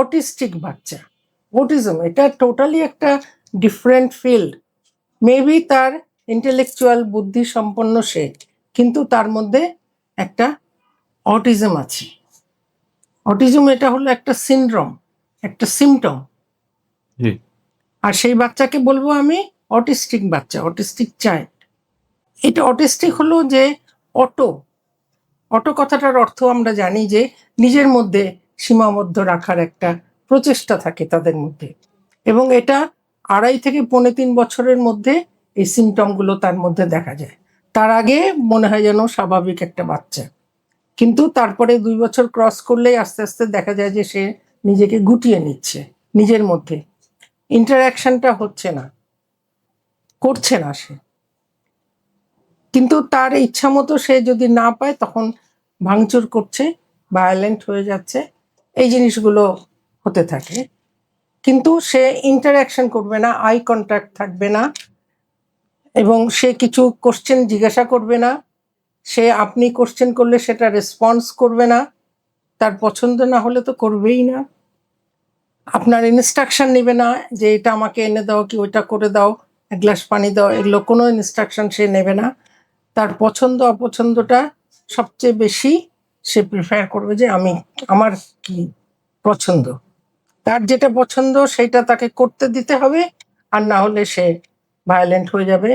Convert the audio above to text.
Autistic বাচ্চা। Autism এটা totally একটা ডিফারেন্ট ফিল্ড মেবি তার ইন্টেলেকচুয়াল বুদ্ধি সম্পন্ন সে কিন্তু তার মধ্যে একটা অটিজম আছে। অটিজম এটা হলো একটা সিনড্রোম একটা সিমটম আর সেই বাচ্চাকে বলব আমি অটিস্টিক বাচ্চা অটিস্টিক চাইল্ড এটা অটিস্টিক হলো যে অটো। অটো কথাটার অর্থ আমরা জানি যে নিজের মধ্যে সীমাবদ্ধ রাখার একটা প্রচেষ্টা থাকে তাদের মধ্যে। এবং এটা আড়াই থেকে পৌনে তিন বছরের মধ্যে এই সিমটমগুলো তার মধ্যে দেখা যায়। তার আগে মনে হয় যেন স্বাভাবিক একটা বাচ্চা। কিন্তু তারপরে দুই বছর ক্রস করলেই আস্তে আস্তে দেখা যায় যে সে নিজেকে গুটিয়ে নিচ্ছে নিজের মধ্যে। ইন্টারাকশনটা হচ্ছে না, করছে না সে। কিন্তু তার ইচ্ছা মতো সে যদি না পায়, তখন ভাঙচুর করছে ভায়োলেন্ট হয়ে যাচ্ছে। এই জিনিসগুলো হতে থাকে। কিন্তু সে ইন্টারাকশন করবে না আই কন্ট্যাক্ট থাকবে না এবং সে কিছু কোশ্চেন জিজ্ঞাসা করবে না। সে আপনি কোশ্চেন করলে সেটা রেসপন্স করবে না। তার পছন্দ না হলে তো করবেই না। আপনার ইনস্ট্রাকশন নেবে না যে এটা আমাকে এনে দাও কি ওইটা করে দাও, এক গ্লাস পানি দাও, এগুলো কোনো ইনস্ট্রাকশন সে নেবে না। তার পছন্দ অপছন্দটা সবচেয়ে বেশি সে প্রিফার করবে যে আমি, আমার কি পছন্দ? তার যেটা পছন্দ সেটা তাকে করতে দিতে হবে, আর না হলে সে ভায়োলেন্ট হয়ে যাবে।